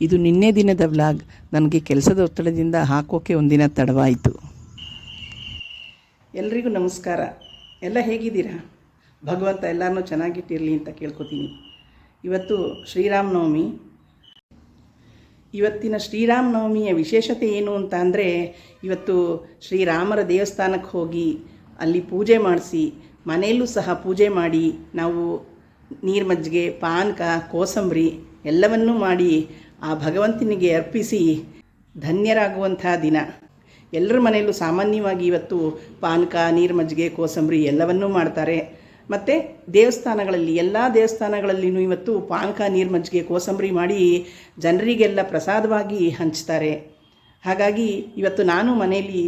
ಇದು ನಿನ್ನೆ ದಿನದ ವ್ಲಾಗ್. ನನಗೆ ಕೆಲಸದ ಒತ್ತಡದಿಂದ ಹಾಕೋಕೆ ಒಂದಿನ ತಡವಾಯಿತು. ಎಲ್ರಿಗೂ ನಮಸ್ಕಾರ. ಎಲ್ಲ ಹೇಗಿದ್ದೀರಾ? ಭಗವಂತ ಎಲ್ಲರನ್ನೂ ಚೆನ್ನಾಗಿಟ್ಟಿರಲಿ ಅಂತ ಕೇಳ್ಕೊತೀನಿ. ಇವತ್ತು ಶ್ರೀರಾಮನವಮಿ ಇವತ್ತಿನ ಶ್ರೀರಾಮನವಮಿಯ ವಿಶೇಷತೆ ಏನು ಅಂತ ಅಂದರೆ, ಇವತ್ತು ಶ್ರೀರಾಮರ ದೇವಸ್ಥಾನಕ್ಕೆ ಹೋಗಿ ಅಲ್ಲಿ ಪೂಜೆ ಮಾಡಿಸಿ, ಮನೆಯಲ್ಲೂ ಸಹ ಪೂಜೆ ಮಾಡಿ, ನಾವು ನೀರು ಮಜ್ಜಿಗೆ ಪಾನಕ, ಕೋಸಂಬರಿ ಎಲ್ಲವನ್ನೂ ಮಾಡಿ ಆ ಭಗವಂತನಿಗೆ ಅರ್ಪಿಸಿ ಧನ್ಯರಾಗುವಂಥ ದಿನ. ಎಲ್ಲರ ಮನೆಯಲ್ಲೂ ಸಾಮಾನ್ಯವಾಗಿ ಇವತ್ತು ಪಾನಕ ನೀರು ಮಜ್ಜಿಗೆ ಕೋಸಂಬರಿ ಎಲ್ಲವನ್ನೂ ಮಾಡ್ತಾರೆ. ಮತ್ತು ದೇವಸ್ಥಾನಗಳಲ್ಲಿ, ಎಲ್ಲ ದೇವಸ್ಥಾನಗಳಲ್ಲಿಯೂ ಇವತ್ತು ಪಾನಕ ನೀರು ಮಜ್ಜಿಗೆ ಕೋಸಂಬರಿ ಮಾಡಿ ಜನರಿಗೆಲ್ಲ ಪ್ರಸಾದವಾಗಿ ಹಂಚ್ತಾರೆ. ಹಾಗಾಗಿ ಇವತ್ತು ನಾನು ಮನೆಯಲ್ಲಿ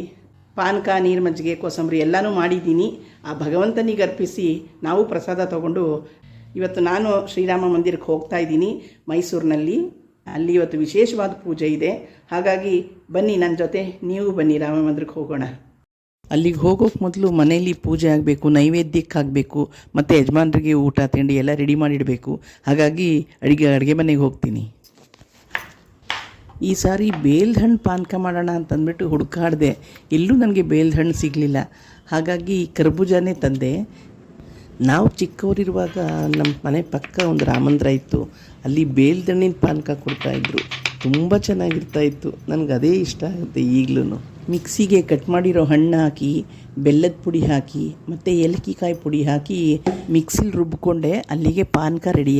ಪಾನಕ ನೀರು ಮಜ್ಜಿಗೆ ಕೋಸಂಬರಿ ಎಲ್ಲನೂ ಮಾಡಿದ್ದೀನಿ. ಆ ಭಗವಂತನಿಗೆ ಅರ್ಪಿಸಿ ನಾವು ಪ್ರಸಾದ ತಗೊಂಡು ಇವತ್ತು ನಾನು ಶ್ರೀರಾಮ ಮಂದಿರಕ್ಕೆ ಹೋಗ್ತಾ ಇದ್ದೀನಿ ಮೈಸೂರಿನಲ್ಲಿ. ಅಲ್ಲಿ ಇವತ್ತು ವಿಶೇಷವಾದ ಪೂಜೆ ಇದೆ. ಹಾಗಾಗಿ ಬನ್ನಿ ನನ್ನ ಜೊತೆ, ನೀವು ಬನ್ನಿ ರಾಮ ಮಂದಿರಕ್ಕೆ ಹೋಗೋಣ. ಅಲ್ಲಿಗೆ ಹೋಗೋಕೆ ಮೊದಲು ಮನೆಯಲ್ಲಿ ಪೂಜೆ ಆಗಬೇಕು, ನೈವೇದ್ಯಕ್ಕಾಗಬೇಕು, ಮತ್ತು ಯಜಮಾನರಿಗೆ ಊಟ, ತಿಂಡಿ ಎಲ್ಲ ರೆಡಿ ಮಾಡಿಡಬೇಕು. ಹಾಗಾಗಿ ಅಡುಗೆ ಅಡುಗೆ ಮನೆಗೆ ಹೋಗ್ತೀನಿ. ಈ ಸಾರಿ ಬೇಲ್ದ ಹಣ್ಣು ಪಾನಕ ಮಾಡೋಣ ಅಂತಂದ್ಬಿಟ್ಟು ಹುಡುಕಾಡಿದೆ. ಎಲ್ಲೂ ನನಗೆ ಬೇಲ್ದ ಹಣ್ಣು ಸಿಗಲಿಲ್ಲ. ಹಾಗಾಗಿ ಕರ್ಬೂಜಾನೇ ತಂದೆ. ನಾವು ಚಿಕ್ಕವರಿರುವಾಗ ನಮ್ಮ ಮನೆ ಪಕ್ಕ ಒಂದು ರಾಮಂದ್ರ ಇತ್ತು. ಅಲ್ಲಿ ಬೇಲ್ದಣ್ಣಿನ ಪಾನಕ ಕೊಡ್ತಾಯಿದ್ರು ತುಂಬ ಚೆನ್ನಾಗಿರ್ತಾ ಇತ್ತು. ನನಗೆ ಅದೇ ಇಷ್ಟ ಆಗುತ್ತೆ ಈಗಲೂ ಮಿಕ್ಸಿಗೆ ಕಟ್ ಮಾಡಿರೋ ಹಣ್ಣು ಹಾಕಿ, ಬೆಲ್ಲದ ಪುಡಿ ಹಾಕಿ, ಮತ್ತು ಏಲಕ್ಕಿಕಾಯಿ ಪುಡಿ ಹಾಕಿ ಮಿಕ್ಸಿಲಿ ರುಬ್ಬಿಕೊಂಡೆ ಅಲ್ಲಿಗೆ ಪಾನಕ ರೆಡಿ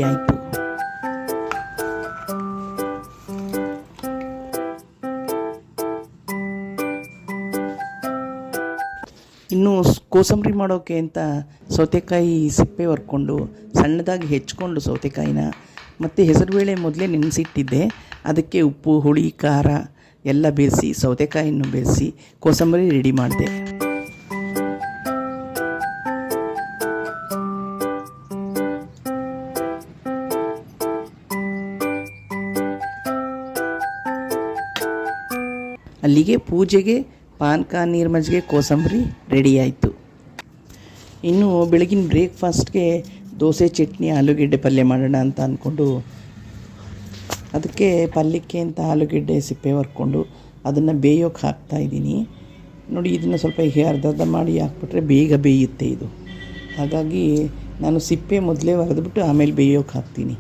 ಇನ್ನು ಕೋಸಂಬರಿ ಮಾಡೋಕ್ಕೆ ಅಂತ ಸೌತೆಕಾಯಿ ಸಿಪ್ಪೆ ಹೊರ್ಕೊಂಡು ಸಣ್ಣದಾಗಿ ಹೆಚ್ಕೊಂಡು ಸೌತೆಕಾಯಿನ, ಮತ್ತು ಹೆಸರುಬೇಳೆ ಮೊದಲೇ ನೆನೆಸಿಟ್ಟಿದ್ದೆ. ಅದಕ್ಕೆ ಉಪ್ಪು, ಹುಳಿ, ಖಾರ ಎಲ್ಲ ಬೆರೆಸಿ, ಸೌತೆಕಾಯಿಯನ್ನು ಬೆರೆಸಿ ಕೋಸಂಬರಿ ರೆಡಿ ಮಾಡಿದೆ. ಅಲ್ಲಿಗೆ ಪೂಜೆಗೆ ಪಾನಕ ನೀರು ಮಜ್ಜಿಗೆ ಕೋಸಂಬರಿ ರೆಡಿ ಆಯಿತು. ಇನ್ನು ಬೆಳಗಿನ ಬ್ರೇಕ್ಫಾಸ್ಟ್ಗೆ ದೋಸೆ, ಚಟ್ನಿ, ಆಲೂಗೆಡ್ಡೆ ಪಲ್ಯ ಮಾಡೋಣ ಅಂತ ಅಂದ್ಕೊಂಡು ಅದಕ್ಕೆ ಪಲ್ಯಕ್ಕೆ ಅಂತ ಆಲೂಗೆಡ್ಡೆ ಸಿಪ್ಪೆ ಹೊರ್ಕೊಂಡು ಅದನ್ನು ಬೇಯೋಕೆ ಹಾಕ್ತಾ ಇದ್ದೀನಿ. ನೋಡಿ, ಇದನ್ನು ಸ್ವಲ್ಪ ಹೀಗೆ ಅರ್ಧ ಮಾಡಿ ಹಾಕ್ಬಿಟ್ರೆ ಬೇಗ ಬೇಯುತ್ತೆ ಇದು. ಹಾಗಾಗಿ ನಾನು ಸಿಪ್ಪೆ ಮೊದಲೇ ಹೊರದ್ಬಿಟ್ಟು ಆಮೇಲೆ ಬೇಯೋಕೆ ಹಾಕ್ತೀನಿ.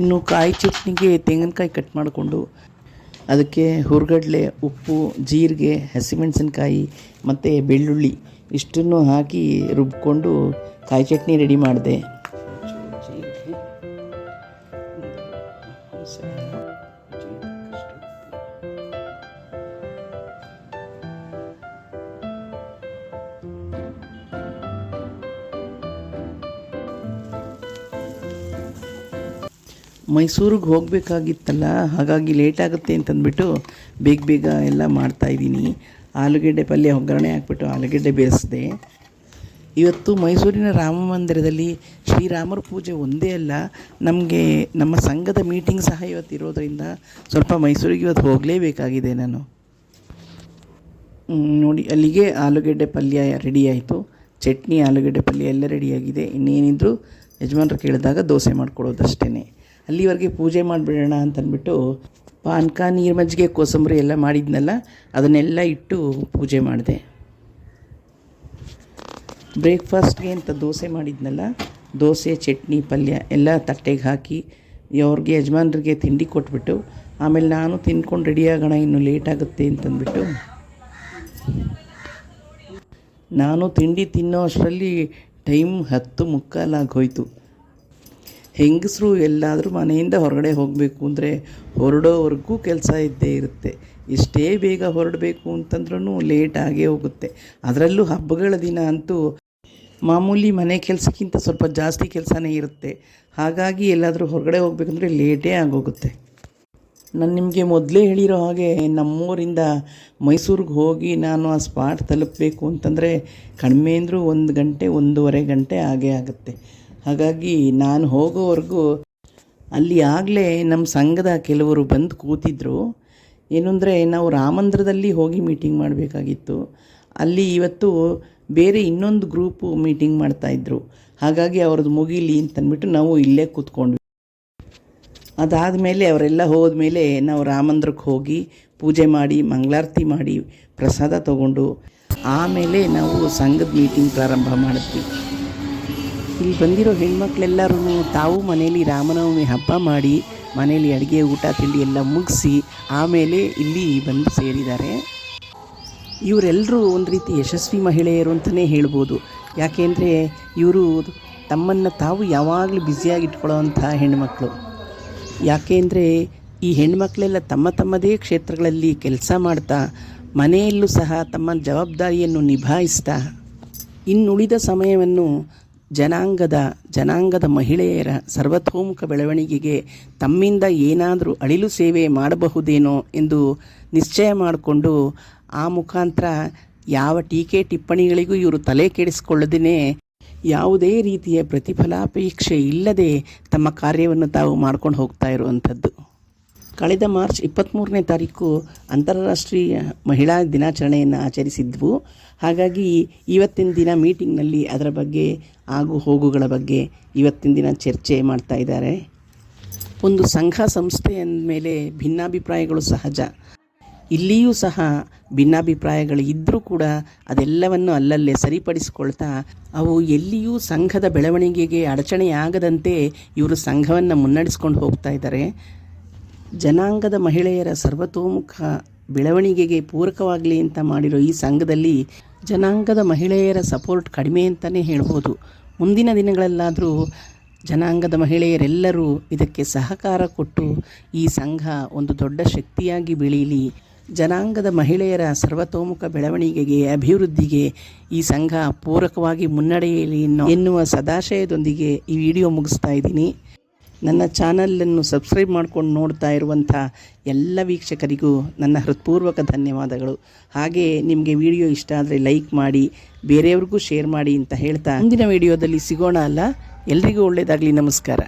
ಇನ್ನು ಕಾಯಿ ಚಟ್ನಿಗೆ ತೆಂಗಿನಕಾಯಿ ಕಟ್ ಮಾಡಿಕೊಂಡು ಅದಕ್ಕೆ ಹುರ್ಗಡ್ಲೆ ಉಪ್ಪು ಜೀರಿಗೆ ಹಸಿಮೆಣಸಿನ್ಕಾಯಿ ಮತ್ತು ಬೆಳ್ಳುಳ್ಳಿ ಇಷ್ಟನ್ನು ಹಾಕಿ ರುಬ್ಬಿಕೊಂಡು ಕಾಯಿ ಚಟ್ನಿ ರೆಡಿ ಮಾಡಿದೆ. ಮೈಸೂರಿಗೆ ಹೋಗಬೇಕಾಗಿತ್ತಲ್ಲ, ಹಾಗಾಗಿ ಲೇಟ್ ಆಗುತ್ತೆ ಅಂತಂದ್ಬಿಟ್ಟು ಬೇಗ ಬೇಗ ಎಲ್ಲ ಮಾಡ್ತಾಯಿದ್ದೀನಿ ಆಲೂಗೆಡ್ಡೆ ಪಲ್ಯ ಒಗ್ಗರಣೆ ಹಾಕ್ಬಿಟ್ಟು ಆಲೂಗೆಡ್ಡೆ ಬೇಯಿಸಿದೆ. ಇವತ್ತು ಮೈಸೂರಿನ ರಾಮ ಮಂದಿರದಲ್ಲಿ ಶ್ರೀರಾಮರ ಪೂಜೆ ಒಂದೇ ಅಲ್ಲ, ನಮಗೆ ನಮ್ಮ ಸಂಘದ ಮೀಟಿಂಗ್ ಸಹ ಇವತ್ತು ಇರೋದರಿಂದ ಸ್ವಲ್ಪ ಮೈಸೂರಿಗೆ ಇವತ್ತು ಹೋಗಲೇಬೇಕಾಗಿದೆ ನಾನು. ನೋಡಿ, ಅಲ್ಲಿಗೆ ಆಲೂಗೆಡ್ಡೆ ಪಲ್ಯ ರೆಡಿ ಆಯಿತು. ಚಟ್ನಿ, ಆಲೂಗೆಡ್ಡೆ ಪಲ್ಯ ಎಲ್ಲ ರೆಡಿಯಾಗಿದೆ ಇನ್ನೇನಿದ್ರು ಯಜಮಾನ್ರು ಕೇಳಿದಾಗ ದೋಸೆ ಮಾಡ್ಕೊಡೋದಷ್ಟೇ ಅಲ್ಲಿವರೆಗೆ ಪೂಜೆ ಮಾಡಿಬಿಡೋಣ ಅಂತಂದ್ಬಿಟ್ಟು ಪಾನಕ ನೀರು ಮಜ್ಜಿಗೆ ಕೋಸಂಬರಿ ಎಲ್ಲ ಮಾಡಿದ್ನಲ್ಲ, ಅದನ್ನೆಲ್ಲ ಇಟ್ಟು ಪೂಜೆ ಮಾಡಿದೆ. ಬ್ರೇಕ್ಫಾಸ್ಟ್ಗೆ ಅಂತ ದೋಸೆ ಮಾಡಿದ್ನಲ್ಲ, ದೋಸೆ, ಚಟ್ನಿ, ಪಲ್ಯ ಎಲ್ಲ ತಟ್ಟೆಗೆ ಹಾಕಿ, ಅವ್ರಿಗೆ ಯಜಮಾನ್ರಿಗೆ ತಿಂಡಿ ಕೊಟ್ಬಿಟ್ಟು, ಆಮೇಲೆ ನಾನು ತಿನ್ಕೊಂಡು ರೆಡಿ ಆಗೋಣ, ಇನ್ನು ಲೇಟ್ ಆಗುತ್ತೆ ಅಂತಂದ್ಬಿಟ್ಟು, ನಾನು ತಿಂಡಿ ತಿನ್ನೋ ಅಷ್ಟರಲ್ಲಿ ಟೈಮ್ ಹತ್ತು ಮುಕ್ಕಾಲಾಗಿ ಹೋಯಿತು. ಹೆಂಗಸರು ಎಲ್ಲಾದರೂ ಮನೆಯಿಂದ ಹೊರಗಡೆ ಹೋಗಬೇಕು ಅಂದರೆ ಹೊರಡೋವರೆಗೂ ಕೆಲಸ ಇದ್ದೇ ಇರುತ್ತೆ. ಎಷ್ಟೇ ಬೇಗ ಹೊರಡಬೇಕು ಅಂತಂದ್ರೂ ಲೇಟ್ ಆಗೇ ಹೋಗುತ್ತೆ. ಅದರಲ್ಲೂ ಹಬ್ಬಗಳ ದಿನ ಅಂತೂ ಮಾಮೂಲಿ ಮನೆ ಕೆಲಸಕ್ಕಿಂತ ಸ್ವಲ್ಪ ಜಾಸ್ತಿ ಕೆಲಸನೇ ಇರುತ್ತೆ. ಹಾಗಾಗಿ ಎಲ್ಲಾದರೂ ಹೊರಗಡೆ ಹೋಗಬೇಕಂದ್ರೆ ಲೇಟೇ ಆಗೋಗುತ್ತೆ. ನಾನು ನಿಮಗೆ ಮೊದಲೇ ಹೇಳಿರೋ ಹಾಗೆ ನಮ್ಮೂರಿಂದ ಮೈಸೂರಿಗೆ ಹೋಗಿ ನಾನು ಆ ಸ್ಪಾಟ್ ತಲುಪಬೇಕು ಅಂತಂದರೆ ಕಡಿಮೆ ಅಂದರೂ ಒಂದು ಗಂಟೆ, ಒಂದೂವರೆ ಗಂಟೆ ಆಗೇ ಆಗುತ್ತೆ. ಹಾಗಾಗಿ ನಾನು ಹೋಗೋವರೆಗೂ ಅಲ್ಲಿ ಆಗಲೇ ನಮ್ಮ ಸಂಘದ ಕೆಲವರು ಬಂದು ಕೂತಿದ್ರು. ಏನಂದರೆ ನಾವು ರಾಮಂದ್ರದಲ್ಲಿ ಹೋಗಿ ಮೀಟಿಂಗ್ ಮಾಡಬೇಕಾಗಿತ್ತು. ಅಲ್ಲಿ ಇವತ್ತು ಬೇರೆ ಇನ್ನೊಂದು ಗ್ರೂಪು ಮೀಟಿಂಗ್ ಮಾಡ್ತಾಯಿದ್ರು ಹಾಗಾಗಿ ಅವ್ರದ್ದು ಮುಗಿಲಿ ಅಂತಂದ್ಬಿಟ್ಟು ನಾವು ಇಲ್ಲೇ ಕೂತ್ಕೊಂಡ್ವಿ. ಅದಾದ ಮೇಲೆ ಅವರೆಲ್ಲ ಹೋದ್ಮೇಲೆ ನಾವು ರಾಮಂದ್ರಕ್ಕೆ ಹೋಗಿ ಪೂಜೆ ಮಾಡಿ, ಮಂಗಳಾರತಿ ಮಾಡಿ ಪ್ರಸಾದ ತಗೊಂಡು ಆಮೇಲೆ ನಾವು ಸಂಘದ ಮೀಟಿಂಗ್ ಪ್ರಾರಂಭ ಮಾಡಿದ್ವಿ. ಇಲ್ಲಿ ಬಂದಿರೋ ಹೆಣ್ಮಕ್ಳೆಲ್ಲರೂ ತಾವು ಮನೆಯಲ್ಲಿ ರಾಮನವಮಿ ಹಬ್ಬ ಮಾಡಿ, ಮನೆಯಲ್ಲಿ ಅಡುಗೆ, ಊಟ, ತಿಂಡಿ ಎಲ್ಲ ಮುಗಿಸಿ, ಆಮೇಲೆ ಇಲ್ಲಿ ಬಂದು ಸೇರಿದ್ದಾರೆ. ಇವರೆಲ್ಲರೂ ಒಂದು ರೀತಿ ಯಶಸ್ವಿ ಮಹಿಳೆಯರು ಅಂತಲೇ ಹೇಳ್ಬೋದು. ಯಾಕೆಂದರೆ ಇವರು ತಮ್ಮನ್ನು ತಾವು ಯಾವಾಗಲೂ ಬ್ಯುಸಿಯಾಗಿ ಇಟ್ಕೊಳ್ಳೋವಂಥ ಹೆಣ್ಮಕ್ಳು ಯಾಕೆಂದರೆ ಈ ಹೆಣ್ಮಕ್ಳೆಲ್ಲ ತಮ್ಮ ತಮ್ಮದೇ ಕ್ಷೇತ್ರಗಳಲ್ಲಿ ಕೆಲಸ ಮಾಡ್ತಾ, ಮನೆಯಲ್ಲೂ ಸಹ ತಮ್ಮ ಜವಾಬ್ದಾರಿಯನ್ನು ನಿಭಾಯಿಸ್ತಾ, ಇನ್ನುಳಿದ ಸಮಯವನ್ನು ಜನಾಂಗದ ಜನಾಂಗದ ಮಹಿಳೆಯರ ಸರ್ವತೋಮುಖ ಬೆಳವಣಿಗೆಗೆ ತಮ್ಮಿಂದ ಏನಾದರೂ ಅಳಿಲು ಸೇವೆ ಮಾಡಬಹುದೇನೋ ಎಂದು ನಿಶ್ಚಯ ಮಾಡಿಕೊಂಡು ಆ ಮುಖಾಂತರ ಯಾವ ಟೀಕೆ ಟಿಪ್ಪಣಿಗಳಿಗೂ ಇವರು ತಲೆ ಕೆಡಿಸಿಕೊಳ್ಳದೇ ಯಾವುದೇ ರೀತಿಯ ಪ್ರತಿಫಲಾಪೇಕ್ಷೆ ಇಲ್ಲದೆ ತಮ್ಮ ಕಾರ್ಯವನ್ನು ತಾವು ಮಾಡ್ಕೊಂಡು ಹೋಗ್ತಾ ಇರುವಂಥದ್ದು. ಕಳೆದ ಮಾರ್ಚ್ ಇಪ್ಪತ್ತ್ಮೂರನೇ ತಾರೀಕು ಅಂತಾರಾಷ್ಟ್ರೀಯ ಮಹಿಳಾ ದಿನಾಚರಣೆಯನ್ನು ಆಚರಿಸಿದ್ವು. ಹಾಗಾಗಿ ಇವತ್ತಿನ ದಿನ ಮೀಟಿಂಗ್ನಲ್ಲಿ ಅದರ ಬಗ್ಗೆ ಆಗು ಹೋಗುಗಳ ಬಗ್ಗೆ ಇವತ್ತಿನ ದಿನ ಚರ್ಚೆ ಮಾಡ್ತಾ ಇದ್ದಾರೆ. ಒಂದು ಸಂಘ ಸಂಸ್ಥೆ ಅಂದಮೇಲೆ ಭಿನ್ನಾಭಿಪ್ರಾಯಗಳು ಸಹಜ. ಇಲ್ಲಿಯೂ ಸಹ ಭಿನ್ನಾಭಿಪ್ರಾಯಗಳು ಇದ್ದರೂ ಕೂಡ ಅದೆಲ್ಲವನ್ನು ಅಲ್ಲಲ್ಲೇ ಸರಿಪಡಿಸಿಕೊಳ್ತಾ ಅವು ಎಲ್ಲಿಯೂ ಸಂಘದ ಬೆಳವಣಿಗೆಗೆ ಅಡಚಣೆಯಾಗದಂತೆ ಇವರು ಸಂಘವನ್ನು ಮುನ್ನಡೆಸ್ಕೊಂಡು ಹೋಗ್ತಾ ಇದ್ದಾರೆ. ಜನಾಂಗದ ಮಹಿಳೆಯರ ಸರ್ವತೋಮುಖ ಬೆಳವಣಿಗೆಗೆ ಪೂರಕವಾಗಲಿ ಅಂತ ಮಾಡಿರೋ ಈ ಸಂಘದಲ್ಲಿ ಜನಾಂಗದ ಮಹಿಳೆಯರ ಸಪೋರ್ಟ್ ಕಡಿಮೆ ಅಂತಲೇ ಹೇಳ್ಬೋದು. ಮುಂದಿನ ದಿನಗಳಲ್ಲಾದರೂ ಜನಾಂಗದ ಮಹಿಳೆಯರೆಲ್ಲರೂ ಇದಕ್ಕೆ ಸಹಕಾರ ಕೊಟ್ಟು ಈ ಸಂಘ ಒಂದು ದೊಡ್ಡ ಶಕ್ತಿಯಾಗಿ ಬೆಳೀಲಿ. ಜನಾಂಗದ ಮಹಿಳೆಯರ ಸರ್ವತೋಮುಖ ಬೆಳವಣಿಗೆಗೆ, ಅಭಿವೃದ್ಧಿಗೆ ಈ ಸಂಘ ಪೂರಕವಾಗಿ ಮುನ್ನಡೆಯಲಿ ಎನ್ನುವ ಸದಾಶಯದೊಂದಿಗೆ ಈ ವಿಡಿಯೋ ಮುಗಿಸ್ತಾ ಇದ್ದೀನಿ. ನನ್ನ ಚಾನಲನ್ನು ಸಬ್ಸ್ಕ್ರೈಬ್ ಮಾಡ್ಕೊಂಡು ನೋಡ್ತಾ ಇರುವಂಥ ಎಲ್ಲ ವೀಕ್ಷಕರಿಗೂ ನನ್ನ ಹೃತ್ಪೂರ್ವಕ ಧನ್ಯವಾದಗಳು. ಹಾಗೆ ನಿಮಗೆ ವಿಡಿಯೋ ಇಷ್ಟ ಆದರೆ ಲೈಕ್ ಮಾಡಿ, ಬೇರೆಯವ್ರಿಗೂ ಶೇರ್ ಮಾಡಿ ಅಂತ ಹೇಳ್ತಾ ಮುಂದಿನ ವಿಡಿಯೋದಲ್ಲಿ ಸಿಗೋಣ ಅಲ್ಲ. ಎಲ್ರಿಗೂ ಒಳ್ಳೆಯದಾಗಲಿ ನಮಸ್ಕಾರ.